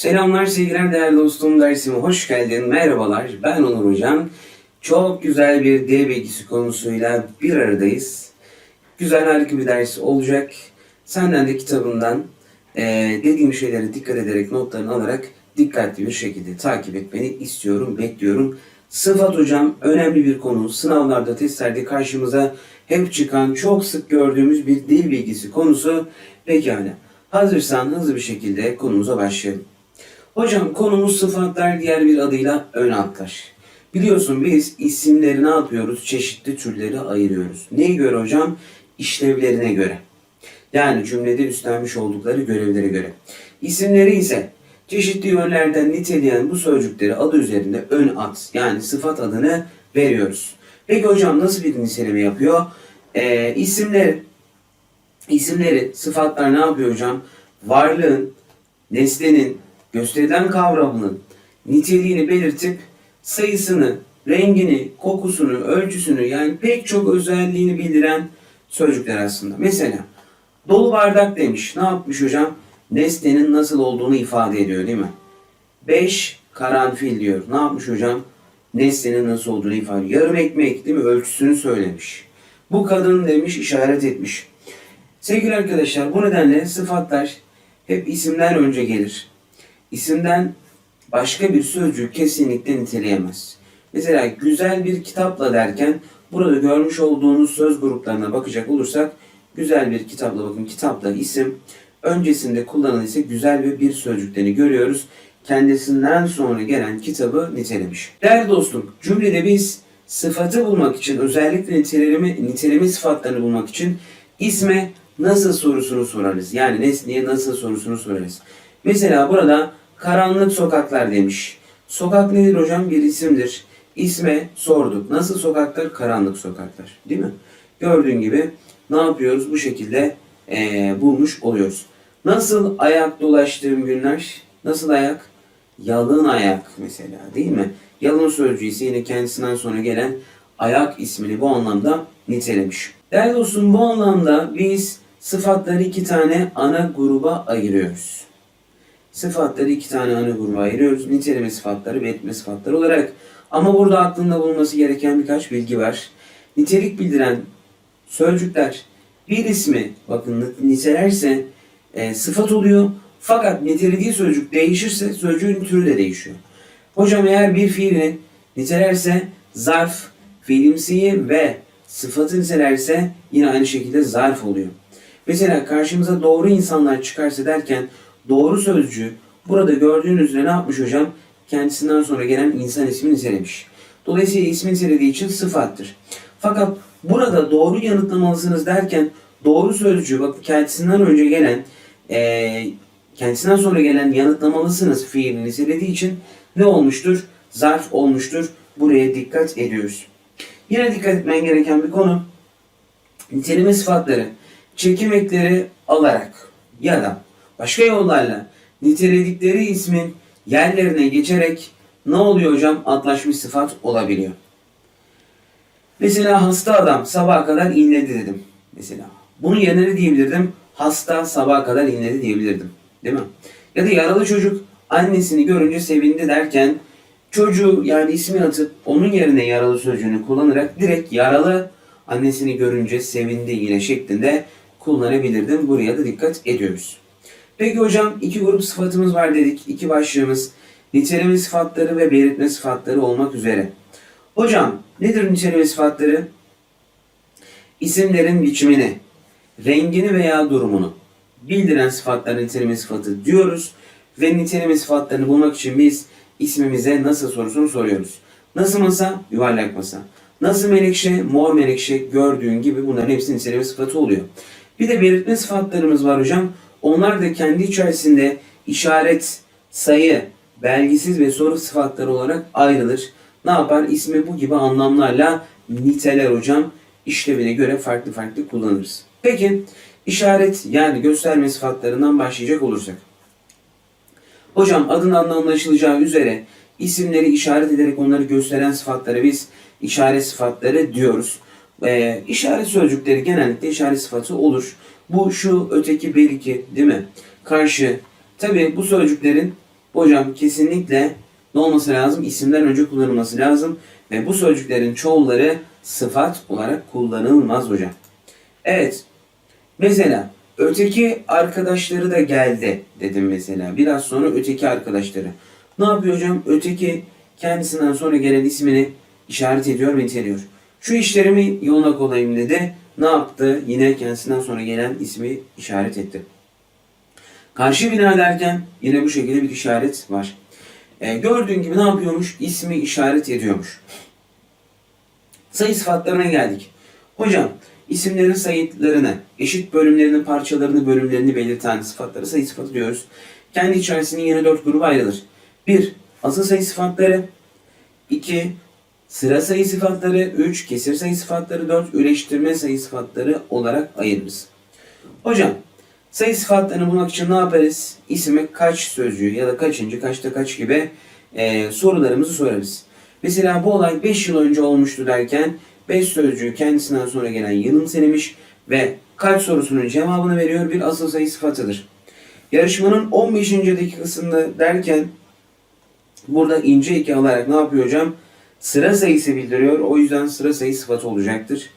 Selamlar sevgiler değerli dostum dersime hoş geldin. Merhabalar ben Onur Hocam. Çok güzel bir D bilgisi konusuyla bir aradayız. Güzel harika bir ders olacak. Senden de kitabından eee, dediğim şeylere dikkat ederek notlarını alarak dikkatli bir şekilde takip etmeni istiyorum, bekliyorum. Sıfat hocam önemli bir konu. Sınavlarda, testlerde karşımıza hep çıkan, çok sık gördüğümüz bir dil bilgisi konusu. Pekala. Hazırsan hızlı bir şekilde konumuza başlayalım. Hocam konumuz sıfatlar diğer bir adıyla ön hatlar. Biliyorsun biz isimleri ne yapıyoruz? Çeşitli türleri ayırıyoruz. Neye göre hocam? İşlevlerine göre. Yani cümlede üstlenmiş oldukları görevlere göre. İsimleri ise çeşitli yönlerden niteleyen bu sözcükleri adı üzerinde ön ad yani sıfat adını veriyoruz. Peki hocam nasıl bir niteleme yapıyor? Ee, isimleri, isimleri, sıfatlar ne yapıyor hocam? Varlığın, nesnenin, gösterilen kavramının niteliğini belirtip sayısını, rengini, kokusunu, ölçüsünü yani pek çok özelliğini bildiren sözcükler aslında. Mesela dolu bardak demiş. Ne yapmış hocam? Nesnenin nasıl olduğunu ifade ediyor değil mi? 5 karanfil diyor. Ne yapmış hocam? Nesnenin nasıl olduğunu ifade ediyor. Yarım ekmek değil mi? Ölçüsünü söylemiş. Bu kadın demiş işaret etmiş. Sevgili arkadaşlar bu nedenle sıfatlar hep isimden önce gelir. İsimden başka bir sözcüğü kesinlikle niteleyemez. Mesela güzel bir kitapla derken burada görmüş olduğunuz söz gruplarına bakacak olursak güzel bir kitapla bakın kitapla isim öncesinde kullanılan ise güzel ve bir sözcüklerini görüyoruz. Kendisinden sonra gelen kitabı nitelemiş. Değerli dostum cümlede biz sıfatı bulmak için özellikle niteleme, niteleme sıfatlarını bulmak için isme nasıl sorusunu sorarız. Yani nesneye nasıl sorusunu sorarız. Mesela burada karanlık sokaklar demiş. Sokak nedir hocam? Bir isimdir. İsme sorduk. Nasıl sokaklar? Karanlık sokaklar. Değil mi? Gördüğün gibi ne yapıyoruz? Bu şekilde eee, bulmuş oluyoruz. Nasıl ayak dolaştığım günler? Nasıl ayak? Yalın ayak mesela değil mi? Yalın sözcüğü ise yine kendisinden sonra gelen ayak ismini bu anlamda nitelemiş. Değerli dostum bu anlamda biz sıfatları iki tane ana gruba ayırıyoruz. Sıfatları iki tane ana gruba ayırıyoruz. Niteleme sıfatları ve etme sıfatları olarak. Ama burada aklında bulunması gereken birkaç bilgi var. Nitelik bildiren sözcükler bir ismi bakın nitelerse e, sıfat oluyor. Fakat nitelediği sözcük değişirse sözcüğün türü de değişiyor. Hocam eğer bir fiili nitelerse zarf, fiilimsiyi ve sıfatı nitelerse yine aynı şekilde zarf oluyor. Mesela karşımıza doğru insanlar çıkarsa derken doğru sözcüğü burada gördüğünüz üzere ne yapmış hocam? Kendisinden sonra gelen insan ismini nitelemiş. Dolayısıyla ismi nitelediği için sıfattır. Fakat burada doğru yanıtlamalısınız derken doğru sözcüğü bak kendisinden önce gelen eee, kendisinden sonra gelen yanıtlamalısınız fiilini nitelediği için ne olmuştur? Zarf olmuştur. Buraya dikkat ediyoruz. Yine dikkat etmen gereken bir konu niteleme sıfatları çekim ekleri alarak ya da başka yollarla niteledikleri ismin yerlerine geçerek ne oluyor hocam? Atlaşmış sıfat olabiliyor. Mesela hasta adam sabaha kadar inledi dedim. Mesela. Bunun yerine ne diyebilirdim? Hasta sabaha kadar inledi diyebilirdim. Değil mi? Ya da yaralı çocuk annesini görünce sevindi derken çocuğu yani ismi atıp onun yerine yaralı sözcüğünü kullanarak direkt yaralı annesini görünce sevindi yine şeklinde kullanabilirdim. Buraya da dikkat ediyoruz. Peki hocam iki grup sıfatımız var dedik. İki başlığımız niteleme sıfatları ve belirtme sıfatları olmak üzere. Hocam nedir niteleme sıfatları? İsimlerin biçimini, rengini veya durumunu bildiren sıfatlara niteleme sıfatı diyoruz. Ve niteleme sıfatlarını bulmak için biz ismimize nasıl sorusunu soruyoruz. Nasıl masa? Yuvarlak masa. Nasıl menekşe? Mor menekşe. Gördüğün gibi bunların hepsi niteleme sıfatı oluyor. Bir de belirtme sıfatlarımız var hocam. Onlar da kendi içerisinde işaret, sayı, belgisiz ve soru sıfatları olarak ayrılır. Ne yapar? İsmi bu gibi anlamlarla niteler hocam. İşlevine göre farklı farklı kullanırız. Peki işaret yani gösterme sıfatlarından başlayacak olursak. Hocam adından anlaşılacağı üzere isimleri işaret ederek onları gösteren sıfatlara biz işaret sıfatları diyoruz. Ee, işaret sözcükleri genellikle işaret sıfatı olur. Bu, şu, öteki, bir, iki değil mi? Karşı. Tabi bu sözcüklerin Hocam kesinlikle ne olması lazım? İsimden önce kullanılması lazım. Ve bu sözcüklerin çoğulları sıfat olarak kullanılmaz hocam. Evet. Mesela öteki arkadaşları da geldi dedim mesela. Biraz sonra öteki arkadaşları. Ne yapıyor hocam? Öteki kendisinden sonra gelen ismini işaret ediyor ve niteliyor. Şu işlerimi yoluna kolayım dedi. Ne yaptı? Yine kendisinden sonra gelen ismi işaret etti. Karşı bina derken yine bu şekilde bir işaret var. Ee, gördüğün gibi ne yapıyormuş? İsmi işaret ediyormuş. Sayı sıfatlarına geldik. Hocam isimlerin sayıtlarını, eşit bölümlerini, parçalarını, bölümlerini belirten sıfatları sayı sıfatı diyoruz. Kendi içerisinde yine dört gruba ayrılır. 1. Asıl sayı sıfatları 2. Sıra sayı sıfatları 3. Kesir sayı sıfatları 4. Üleştirme sayı sıfatları olarak ayırırız. Hocam sayı sıfatlarını bulmak için ne yaparız? İsime kaç sözcüğü ya da kaçıncı, kaçta kaç gibi e, sorularımızı sorarız. Mesela bu olay 5 yıl önce olmuştu derken 5 sözcüğü kendisinden sonra gelen yılın selemiş ve kaç sorusunun cevabını veriyor bir asıl sayı sıfatıdır. Yarışmanın 15. dakikasında derken burada ince iki alarak ne yapıyor hocam? Sıra sayısı bildiriyor. O yüzden sıra sayı sıfatı olacaktır.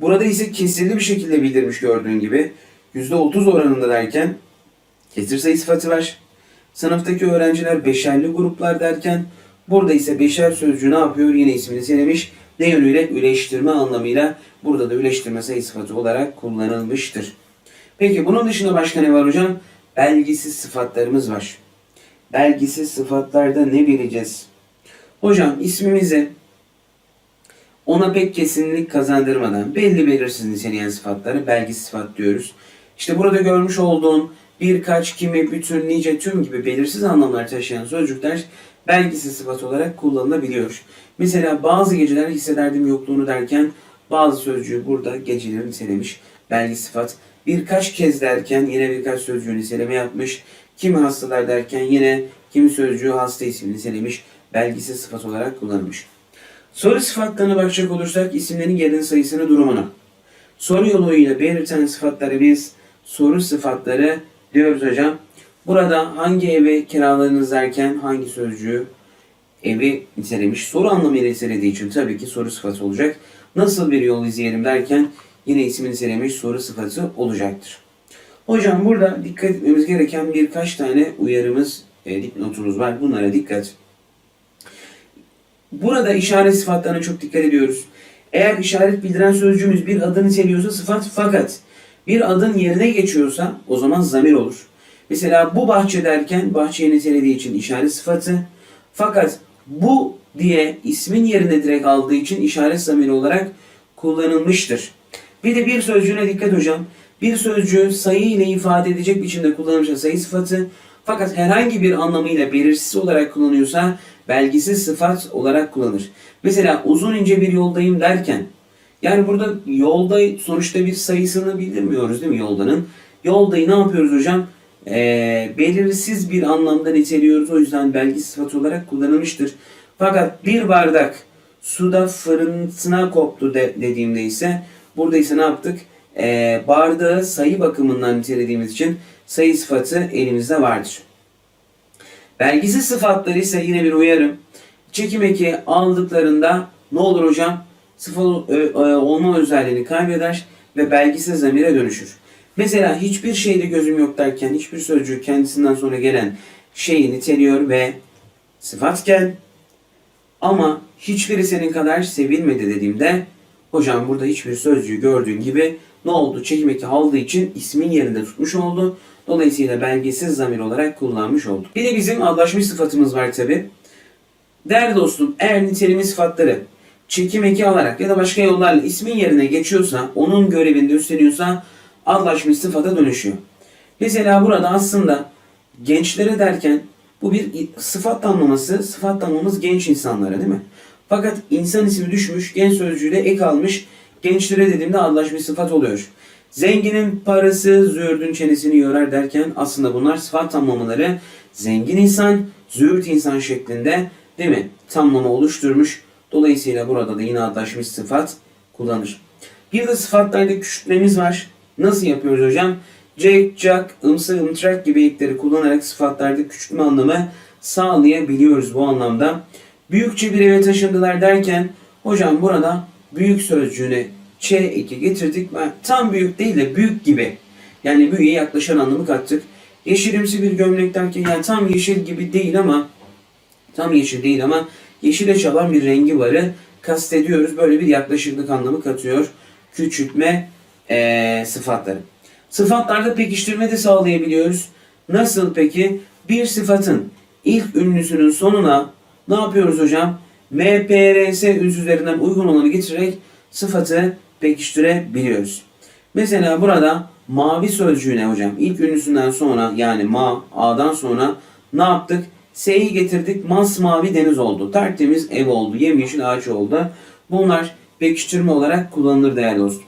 Burada ise kesirli bir şekilde bildirmiş gördüğün gibi. %30 oranında derken kesir sayı sıfatı var. Sınıftaki öğrenciler beşerli gruplar derken burada ise beşer sözcüğü ne yapıyor? Yine ismini söylemiş. Ne yönüyle? Üleştirme anlamıyla burada da üleştirme sayı sıfatı olarak kullanılmıştır. Peki bunun dışında başka ne var hocam? Belgisiz sıfatlarımız var. Belgisiz sıfatlarda ne bileceğiz? Hocam ismimizi ona pek kesinlik kazandırmadan belli belirsiz niteleyen sıfatları belgisiz sıfat diyoruz. İşte burada görmüş olduğun birkaç, kimi, bütün, nice, tüm gibi belirsiz anlamlar taşıyan sözcükler belgisiz sıfat olarak kullanılabiliyor. Mesela bazı geceler hissederdim yokluğunu derken bazı sözcüğü burada geceleri nitelemiş belgi sıfat. Birkaç kez derken yine birkaç sözcüğü niteleme yapmış. Kimi hastalar derken yine kimi sözcüğü hasta ismini nitelemiş belgisiz sıfat olarak kullanılmış. Soru sıfatlarına bakacak olursak isimlerin yerin sayısını durumuna. Soru yoluyla belirten sıfatları biz soru sıfatları diyoruz hocam. Burada hangi evi kiraladınız derken hangi sözcüğü evi nitelemiş. Soru anlamıyla nitelediği için tabii ki soru sıfatı olacak. Nasıl bir yol izleyelim derken yine ismini nitelemiş soru sıfatı olacaktır. Hocam burada dikkat etmemiz gereken birkaç tane uyarımız, e, dipnotumuz var. Bunlara dikkat. Burada işaret sıfatlarına çok dikkat ediyoruz. Eğer işaret bildiren sözcüğümüz bir adını niteliyorsa sıfat fakat bir adın yerine geçiyorsa o zaman zamir olur. Mesela bu bahçe derken bahçeyi nitelediği için işaret sıfatı fakat bu diye ismin yerine direkt aldığı için işaret zamiri olarak kullanılmıştır. Bir de bir sözcüğüne dikkat hocam. Bir sözcüğü sayı ile ifade edecek biçimde kullanılmışsa sayı sıfatı fakat herhangi bir anlamıyla belirsiz olarak kullanıyorsa belgisiz sıfat olarak kullanır. Mesela uzun ince bir yoldayım derken yani burada yolda sonuçta bir sayısını bildirmiyoruz değil mi yoldanın? Yoldayı ne yapıyoruz hocam? Ee, belirsiz bir anlamda niteliyoruz. O yüzden belgisiz sıfat olarak kullanılmıştır. Fakat bir bardak suda fırıntına koptu de, dediğimde ise burada ise ne yaptık? Ee, bardağı sayı bakımından nitelediğimiz için sayı sıfatı elimizde vardır. Belgisiz sıfatları ise yine bir uyarım. Çekim eki aldıklarında ne olur hocam? Sıfat olma özelliğini kaybeder ve belgisiz zamire dönüşür. Mesela hiçbir şeyde gözüm yok derken hiçbir sözcüğü kendisinden sonra gelen şeyi niteliyor ve sıfatken ama hiçbiri senin kadar sevilmedi dediğimde hocam burada hiçbir sözcüğü gördüğün gibi ne oldu? Çekim eki aldığı için ismin yerinde tutmuş oldu. Dolayısıyla belgesiz zamir olarak kullanmış olduk. Bir de bizim adlaşmış sıfatımız var tabi. Değerli dostum eğer nitelimin sıfatları çekim eki alarak ya da başka yollarla ismin yerine geçiyorsa, onun görevinde üstleniyorsa adlaşmış sıfata dönüşüyor. Mesela burada aslında gençlere derken bu bir sıfat tanımlaması, sıfat tanımlamamız genç insanlara değil mi? Fakat insan ismi düşmüş, genç sözcüğüyle ek almış, gençlere dediğimde adlaşmış sıfat oluyor. Zenginin parası züğürdün çenesini yorar derken aslında bunlar sıfat tamlamaları zengin insan, züğürt insan şeklinde değil mi? Tamlama oluşturmuş. Dolayısıyla burada da yine adlaşmış sıfat kullanır. Bir de sıfatlarda küçültmemiz var. Nasıl yapıyoruz hocam? Jack, jack, ımsı, ımtrak gibi ekleri kullanarak sıfatlarda küçültme anlamı sağlayabiliyoruz bu anlamda. Büyükçe bir eve taşındılar derken hocam burada büyük sözcüğüne ç eki getirdik. ve Tam büyük değil de büyük gibi. Yani büyüğe yaklaşan anlamı kattık. Yeşilimsi bir gömlek derken yani tam yeşil gibi değil ama tam yeşil değil ama yeşile çalan bir rengi varı kastediyoruz. Böyle bir yaklaşıklık anlamı katıyor. Küçültme eee, sıfatları. Sıfatlarda pekiştirme de sağlayabiliyoruz. Nasıl peki? Bir sıfatın ilk ünlüsünün sonuna ne yapıyoruz hocam? MPRS ünsüzlerinden uygun olanı getirerek sıfatı pekiştirebiliyoruz. Mesela burada mavi sözcüğüne hocam ilk ünlüsünden sonra yani ma, a'dan sonra ne yaptık? S'yi getirdik masmavi deniz oldu. Tertemiz ev oldu. Yemyeşil ağaç oldu. Bunlar pekiştirme olarak kullanılır değerli dostum.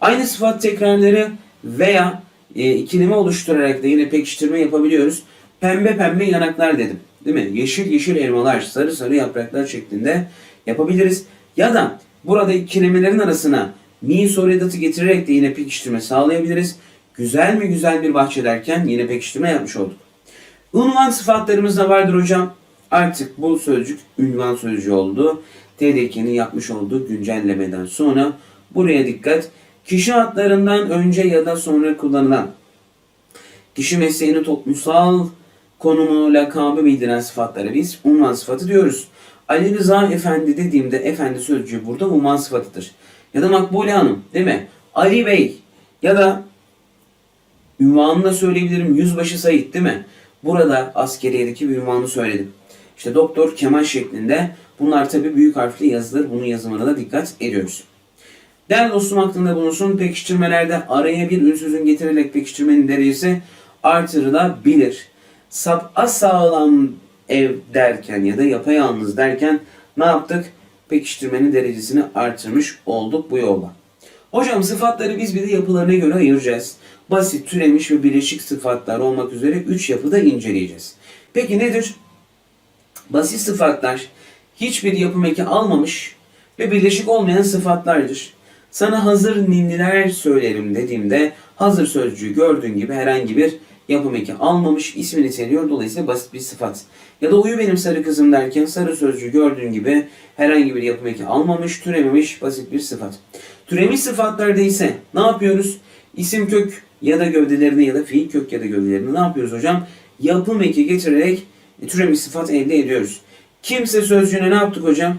Aynı sıfat tekrarları veya e, ikileme oluşturarak da yine pekiştirme yapabiliyoruz. Pembe pembe yanaklar dedim. Değil mi? Yeşil yeşil elmalar, sarı sarı yapraklar şeklinde yapabiliriz. Ya da burada ikilemelerin arasına mi soru edatı getirerek de yine pekiştirme sağlayabiliriz. Güzel mi güzel bir bahçe derken yine pekiştirme yapmış olduk. Unvan sıfatlarımız da vardır hocam. Artık bu sözcük ünvan sözcüğü oldu. TDK'nin yapmış olduğu güncellemeden sonra buraya dikkat. Kişi adlarından önce ya da sonra kullanılan kişi mesleğini toplumsal konumu, lakabı bildiren sıfatlara biz unvan sıfatı diyoruz. Ali Rıza Efendi dediğimde efendi sözcüğü burada unvan sıfatıdır. Ya da Makbule Hanım değil mi? Ali Bey ya da ünvanını da söyleyebilirim. Yüzbaşı Sayit değil mi? Burada askeriyedeki bir ünvanı söyledim. İşte Doktor Kemal şeklinde. Bunlar tabi büyük harfli yazılır. Bunun yazımına da dikkat ediyoruz. Değerli dostum aklında bulunsun. Pekiştirmelerde araya bir ünsüzün getirilerek pekiştirmenin derecesi artırılabilir. Sap sağlam ev derken ya da yapayalnız derken ne yaptık? Pekiştirmenin derecesini artırmış olduk bu yolla. Hocam sıfatları biz bir de yapılarına göre ayıracağız. Basit, türemiş ve bileşik sıfatlar olmak üzere 3 yapıda inceleyeceğiz. Peki nedir? Basit sıfatlar hiçbir yapım eki almamış ve birleşik olmayan sıfatlardır. Sana hazır ninniler söylerim dediğimde hazır sözcüğü gördüğün gibi herhangi bir yapım eki almamış ismi niteliyor dolayısıyla basit bir sıfat. Ya da uyu benim sarı kızım derken sarı sözcüğü gördüğün gibi herhangi bir yapım eki almamış, türememiş basit bir sıfat. Türemiş sıfatlarda ise ne yapıyoruz? İsim kök ya da gövdelerini ya da fiil kök ya da gövdelerini ne yapıyoruz hocam? Yapım eki getirerek e, türemiş sıfat elde ediyoruz. Kimse sözcüğüne ne yaptık hocam?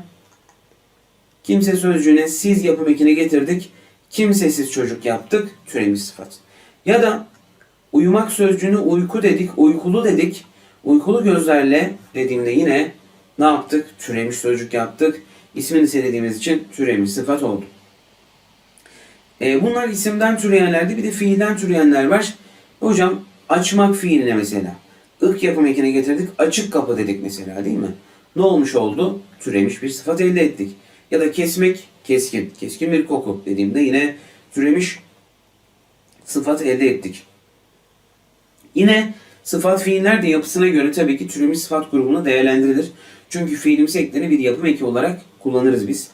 Kimse sözcüğüne siz yapım ekini getirdik. Kimsesiz çocuk yaptık. Türemiş sıfat. Ya da uyumak sözcüğünü uyku dedik, uykulu dedik. Uykulu gözlerle dediğimde yine ne yaptık? Türemiş sözcük yaptık. İsmini söylediğimiz için türemiş sıfat oldu. E, bunlar isimden türeyenlerdi. Bir de fiilden türeyenler var. Hocam açmak fiiline mesela. ık yapım ekine getirdik. Açık kapı dedik mesela değil mi? Ne olmuş oldu? Türemiş bir sıfat elde ettik. Ya da kesmek, keskin. Keskin bir koku dediğimde yine türemiş sıfat elde ettik. Yine sıfat fiiller de yapısına göre tabii ki türemiş sıfat grubuna değerlendirilir. Çünkü fiilimsi ekleri bir yapım eki olarak kullanırız biz.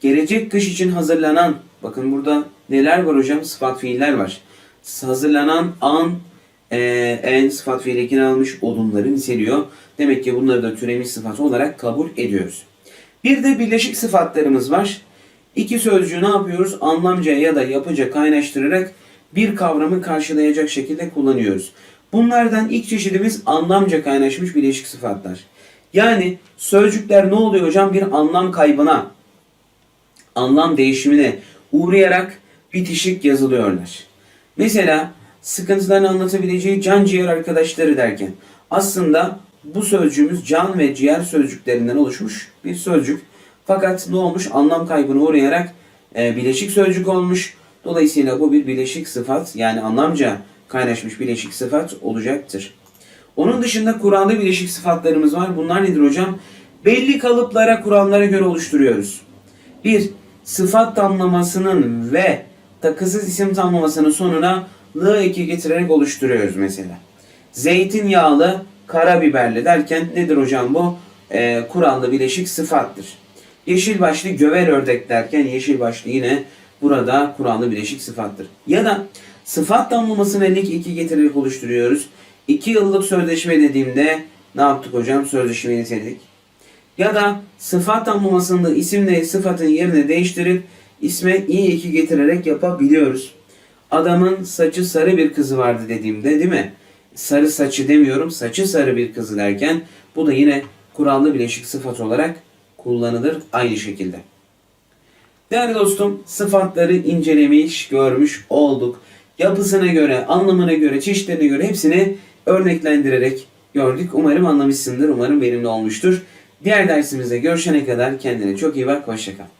Gelecek kış için hazırlanan, bakın burada neler var hocam? Sıfat fiiller var. Hazırlanan an, e, en sıfat fiil ekini almış odunları niteliyor. Demek ki bunları da türemiş sıfat olarak kabul ediyoruz. Bir de birleşik sıfatlarımız var. İki sözcüğü ne yapıyoruz? Anlamca ya da yapıca kaynaştırarak bir kavramı karşılayacak şekilde kullanıyoruz. Bunlardan ilk çeşidimiz anlamca kaynaşmış bileşik sıfatlar. Yani sözcükler ne oluyor hocam? Bir anlam kaybına, anlam değişimine uğrayarak bitişik yazılıyorlar. Mesela sıkıntılarını anlatabileceği can ciğer arkadaşları derken aslında bu sözcüğümüz can ve ciğer sözcüklerinden oluşmuş bir sözcük. Fakat ne olmuş? Anlam kaybına uğrayarak e, bileşik sözcük olmuş. Dolayısıyla bu bir bileşik sıfat yani anlamca kaynaşmış bileşik sıfat olacaktır. Onun dışında Kur'an'da bileşik sıfatlarımız var. Bunlar nedir hocam? Belli kalıplara, Kur'anlara göre oluşturuyoruz. Bir, sıfat tamlamasının ve takısız isim tamlamasının sonuna lı eki getirerek oluşturuyoruz mesela. Zeytinyağlı, karabiberli derken nedir hocam bu? Ee, Kur'an'da bileşik sıfattır. Yeşil başlı gövel ördek derken yeşil başlı yine burada Kur'an'da bileşik sıfattır. Ya da sıfat damlamasını lik iki getirerek oluşturuyoruz. İki yıllık sözleşme dediğimde ne yaptık hocam? Sözleşmeyi niteledik. Ya da sıfat tamlamasında isimle sıfatın yerini değiştirip isme i eki getirerek yapabiliyoruz. Adamın saçı sarı bir kızı vardı dediğimde değil mi? Sarı saçı demiyorum, saçı sarı bir kızı derken bu da yine kurallı bileşik sıfat olarak kullanılır aynı şekilde. Değerli dostum, sıfatları incelemiş, görmüş olduk. Yapısına göre, anlamına göre, çeşitlerine göre hepsini örneklendirerek gördük. Umarım anlamışsındır, umarım verimli olmuştur. Diğer dersimizde görüşene kadar kendine çok iyi bak, hoşçakal.